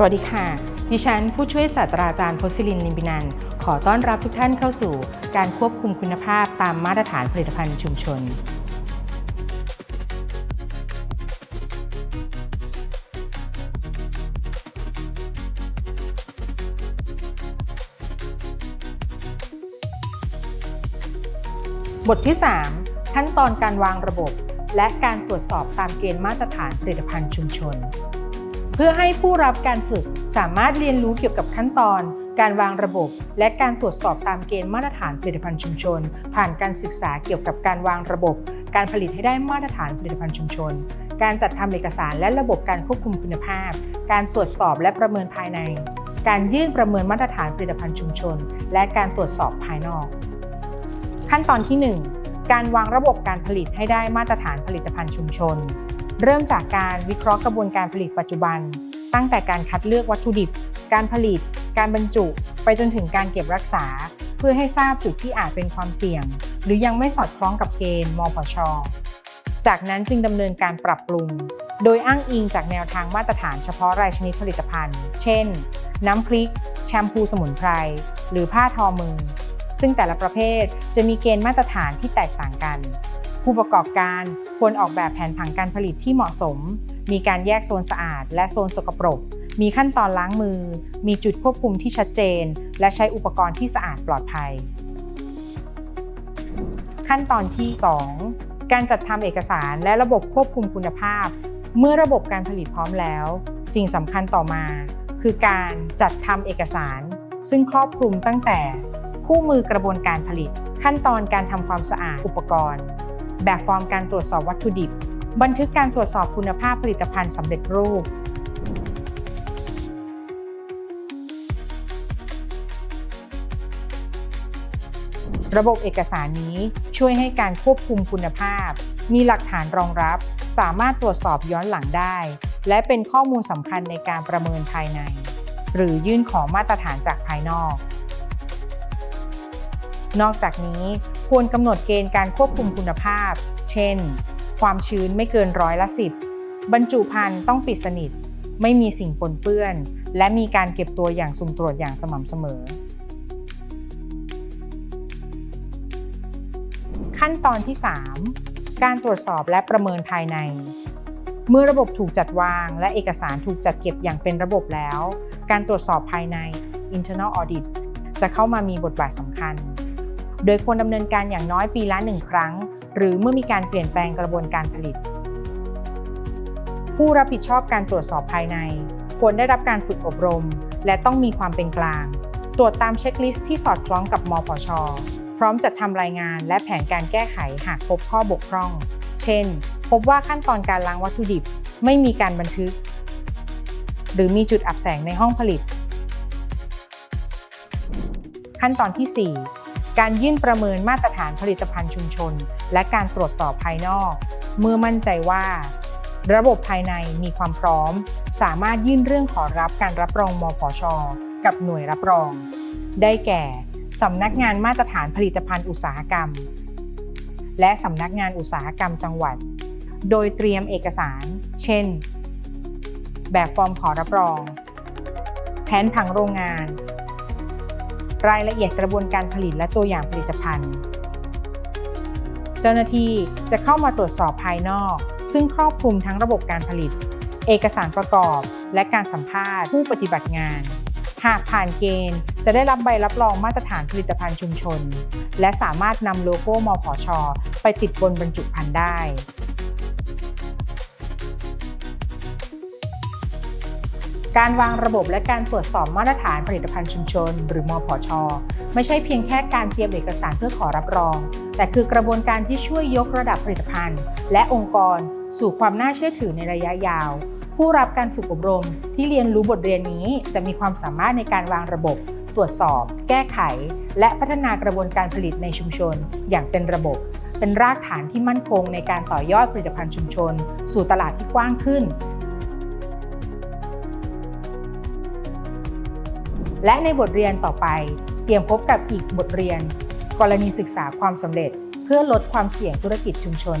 สวัสดีค่ะ ดิฉันผู้ช่วยศาสตราจารย์พศิลินลิมปินัน ขอต้อนรับทุกท่านเข้าสู่การควบคุมคุณภาพตามมาตรฐานผลิตภัณฑ์ชุมชน บทที่ 3 ขั้นตอนการวางระบบ และการตรวจสอบตามเกณฑ์มาตรฐานผลิตภัณฑ์ชุมชน เพื่อให้ผู้รับการฝึกสามารถเรียนรู้เกี่ยวกับขั้นตอน การวางระบบ และการตรวจสอบตามเกณฑ์มาตรฐานผลิตภัณฑ์ชุมชน ผ่านการศึกษาเกี่ยวกับการวางระบบ การผลิตให้ได้มาตรฐานผลิตภัณฑ์ชุมชน การจัดทำเอกสารและระบบการควบคุมคุณภาพ การตรวจสอบและประเมินภายใน การยื่นประเมินมาตรฐานผลิตภัณฑ์ชุมชน และการตรวจสอบภายนอก ขั้นตอนที่ 1 การวางระบบการผลิตให้ได้มาตรฐานผลิตภัณฑ์ชุมชน เริ่มจากการวิเคราะห์กระบวนการผลิตปัจจุบัน ตั้งแต่การคัดเลือกวัตถุดิบ การผลิต การบรรจุ ไปจนถึงการเก็บรักษา เพื่อให้ทราบจุดที่อาจเป็นความเสี่ยง หรือยังไม่สอดคล้องกับเกณฑ์มพช จากนั้นจึงดำเนินการปรับปรุง โดยอ้างอิงจากแนวทางมาตรฐานเฉพาะรายชนิดผลิตภัณฑ์ เช่น น้ำพริก แชมพูสมุนไพร หรือผ้าทอมือ ซึ่งแต่ละประเภทจะมีเกณฑ์มาตรฐานที่แตกต่างกัน ผู้ประกอบการควรออกแบบแผนผังการผลิตที่เหมาะสม มีการแยกโซนสะอาด และโซนสกปรก มีขั้นตอนล้างมือ มีจุดควบคุมที่ชัดเจน และใช้อุปกรณ์ที่สะอาดปลอดภัย ขั้นตอนที่ 2 การจัดทำเอกสารและระบบควบคุมคุณภาพ เมื่อระบบการผลิตพร้อมแล้ว สิ่งสำคัญต่อมา คือการจัดทำเอกสาร ซึ่งครอบคลุมตั้งแต่คู่มือกระบวนการผลิต ขั้นตอนการทำความสะอาดอุปกรณ์ แบบฟอร์มการตรวจสอบวัตถุดิบ บันทึกการตรวจสอบคุณภาพผลิตภัณฑ์สำเร็จรูป ระบบเอกสารนี้ช่วยให้การควบคุมคุณภาพ มีหลักฐานรองรับ สามารถตรวจสอบย้อนหลังได้ และเป็นข้อมูลสำคัญในการประเมินภายใน หรือยื่นขอมาตรฐานจากภายนอก นอกจากนี้ควรกำหนดเกณฑ์การควบคุมคุณภาพ เช่น ความชื้นไม่เกินร้อยละสิบบรรจุภัณฑ์ต้องปิดสนิท ไม่มีสิ่งปนเปื้อน และมีการเก็บตัวอย่างสุ่มตรวจอย่างสม่ำเสมอ ขั้นตอนที่ 3 การตรวจสอบและประเมินภายใน เมื่อระบบถูกจัดวาง และเอกสารถูกจัดเก็บอย่างเป็นระบบแล้ว การตรวจสอบภายใน internal audit จะเข้ามามีบทบาทสำคัญ โดยควรดำเนินการอย่างน้อยปีละหนึ่งครั้ง หรือเมื่อมีการเปลี่ยนแปลงกระบวนการผลิต ผู้รับผิดชอบการตรวจสอบภายใน ควรได้รับการฝึกอบรม และต้องมีความเป็นกลาง ตรวจตามเช็คลิสต์ที่สอดคล้องกับมพช พร้อมจัดทำรายงานและแผนการแก้ไขหากพบข้อบกพร่อง เช่น พบว่าขั้นตอนการล้างวัตถุดิบ ไม่มีการบันทึก หรือมีจุดอับแสงในห้องผลิต ขั้นตอนที่ 4 การยื่นประเมินมาตรฐานผลิตภัณฑ์ชุมชน และการตรวจสอบภายนอก เมื่อมั่นใจว่า ระบบภายในมีความพร้อม สามารถยื่นเรื่องขอรับการรับรองมพชกับหน่วยรับรอง ได้แก่สำนักงานมาตรฐานผลิตภัณฑ์อุตสาหกรรม และสำนักงานอุตสาหกรรมจังหวัด โดยเตรียมเอกสาร เช่น แบบฟอร์มขอรับรอง แผนผังโรงงาน รายละเอียดกระบวนการผลิตและตัวอย่างผลิตภัณฑ์ เจ้าหน้าที่จะเข้ามาตรวจสอบภายนอก ซึ่งครอบคลุมทั้งระบบการผลิต เอกสารประกอบ และการสัมภาษณ์ผู้ปฏิบัติงาน หากผ่านเกณฑ์จะได้รับใบรับรองมาตรฐานผลิตภัณฑ์ชุมชน และสามารถนำโลโก้มพชไปติดบนบรรจุภัณฑ์ได้ การวางระบบและการตรวจสอบมาตรฐานผลิตภัณฑ์ชุมชน หรือมพชไม่ใช่เพียงแค่การเตรียมเอกสารเพื่อขอรับรอง แต่คือกระบวนการที่ช่วยยกระดับผลิตภัณฑ์ และองค์กร สู่ความน่าเชื่อถือในระยะยาว ผู้รับการฝึกอบรมที่เรียนรู้บทเรียนนี้ จะมีความสามารถในการวางระบบ ตรวจสอบ แก้ไข และพัฒนากระบวนการผลิตในชุมชน อย่างเป็นระบบเป็นรากฐานที่มั่นคงในการต่อยอดผลิตภัณฑ์ชุมชน สู่ตลาดที่กว้างขึ้น และในบทเรียนต่อไป เตรียมพบกับอีกบทเรียน กรณีศึกษาความสำเร็จ เพื่อลดความเสี่ยงธุรกิจชุมชน